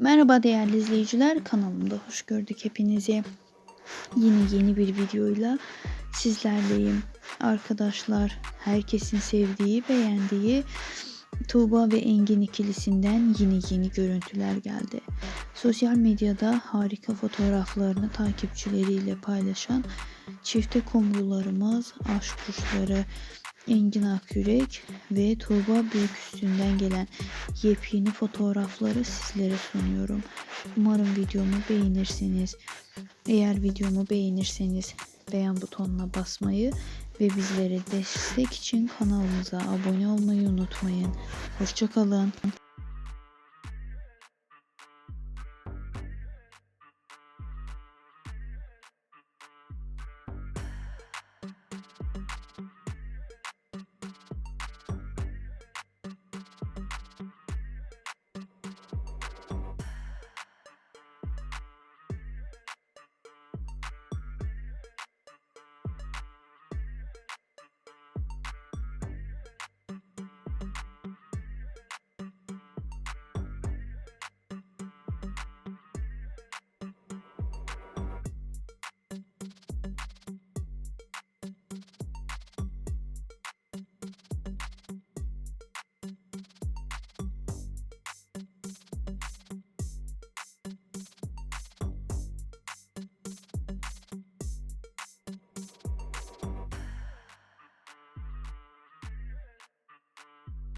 Merhaba değerli izleyiciler, kanalımda hoş gördük hepinizi. Yine yeni bir videoyla sizlerleyim. Arkadaşlar, herkesin sevdiği, beğendiği Tuğba ve Engin ikilisinden yine yeni görüntüler geldi. Sosyal medyada harika fotoğraflarını takipçileriyle paylaşan çifte kumrularımız, aşk kuşları Engin Akyürek ve Tuğba Büyüküstü'nden gelen yepyeni fotoğrafları sizlere sunuyorum. Umarım videomu beğenirsiniz. Eğer videomu beğenirseniz beğen butonuna basmayı ve bizlere destek için kanalımıza abone olmayı unutmayın. Hoşçakalın.